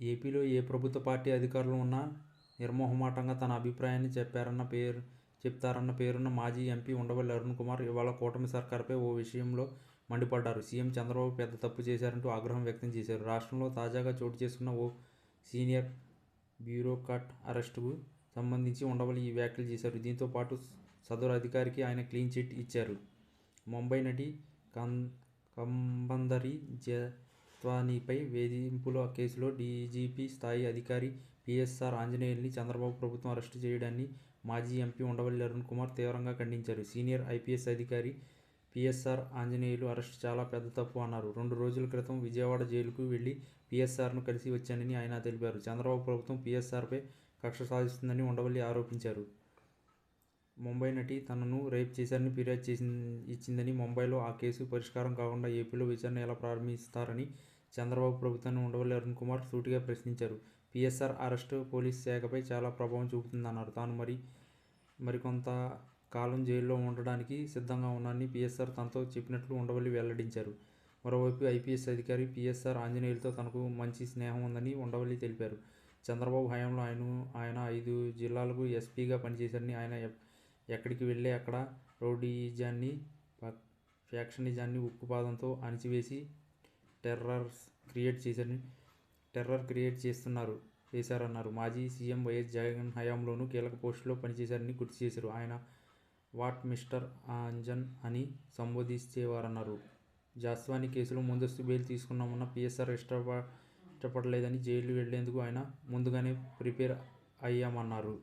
ఏపీలో ఏ ప్రభుత్వ పార్టీ అధికారంలో ఉన్నా నిర్మోహమాటంగా తన అభిప్రాయాన్ని చెప్పారన్న పేరు చెప్తారన్న పేరున్న మాజీ ఎంపీ ఉండవల్లి అరుణ్ కుమార్ ఇవాళ కూటమి సర్కార్పై ఓ విషయంలో మండిపడ్డారు. సీఎం చంద్రబాబు పెద్ద తప్పు చేశారంటూ ఆగ్రహం వ్యక్తం చేశారు. రాష్ట్రంలో తాజాగా చోటు చేసుకున్న ఓ సీనియర్ బ్యూరోక్రాట్ అరెస్టుకు సంబంధించి ఉండవల్లి ఈ వ్యాఖ్యలు చేశారు. దీంతో పాటు సదరు అధికారికి ఆయన క్లీన్ చిట్ ఇచ్చారు. ముంబై నటి కం కంబందరి అద్వానీపై వేధింపుల కేసులో డీజీపీ స్థాయి అధికారి పీఎస్ఆర్ ఆంజనేయుల్ని చంద్రబాబు ప్రభుత్వం అరెస్టు చేయడాన్ని మాజీ ఎంపీ ఉండవల్లి అరుణ్ కుమార్ తీవ్రంగా ఖండించారు. సీనియర్ ఐపీఎస్ అధికారి పీఎస్ఆర్ ఆంజనేయులు అరెస్టు చాలా పెద్ద తప్పు అన్నారు. రెండు రోజుల క్రితం విజయవాడ జైలుకు వెళ్ళి పీఎస్ఆర్ను కలిసి వచ్చానని ఆయన తెలిపారు. చంద్రబాబు ప్రభుత్వం పీఎస్ఆర్పై కక్ష సాధిస్తుందని ఉండవల్లి ఆరోపించారు. ముంబై నటి తనను రేప్ చేశారని ఫిర్యాదు ఇచ్చిందని, ముంబైలో ఆ కేసు పరిష్కారం కాకుండా ఏపీలో విచారణ ఎలా ప్రారంభిస్తారని చంద్రబాబు ప్రభుత్వాన్ని ఉండవల్లి అరుణ్ కుమార్ సూటిగా ప్రశ్నించారు. పీఎస్ఆర్ అరెస్టు పోలీస్ శాఖపై చాలా ప్రభావం చూపుతుందన్నారు. తాను మరి మరికొంత కాలం జైల్లో ఉండడానికి సిద్ధంగా ఉన్నానని పిఎస్ఆర్ తనతో చెప్పినట్లు ఉండవల్లి వెల్లడించారు. మరోవైపు ఐపీఎస్ అధికారి పీఎస్ఆర్ ఆంజనేయులతో తనకు మంచి స్నేహం ఉందని ఉండవల్లి తెలిపారు. చంద్రబాబు హయాంలో ఆయన ఆయన ఐదు జిల్లాలకు ఎస్పీగా పనిచేశారని, ఆయన ఎక్కడికి వెళ్ళి అక్కడ రౌడీజాన్ని ఫ్యాక్షనిజాన్ని ఉక్కుపాదంతో అణిచివేసి టెర్రర్స్ క్రియేట్ చేసారని టెర్రర్ క్రియేట్ చేస్తున్నారు చేశారన్నారు. మాజీ సీఎం వైఎస్ జగన్ హయాంలోనూ కీలక పోస్టులో పనిచేశారని గుర్తు చేశారు. ఆయన వాట్ మిస్టర్ అంజన్ అని సంబోధించేవారన్నారు. జాస్వాని కేసులో ముందస్తు బెయిల్ తీసుకుందామన్నా పీఎస్ఆర్ ఇష్టపడలేదని, జైలు వెళ్ళేందుకు ఆయన ముందుగానే ప్రిపేర్ అయ్యామన్నారు.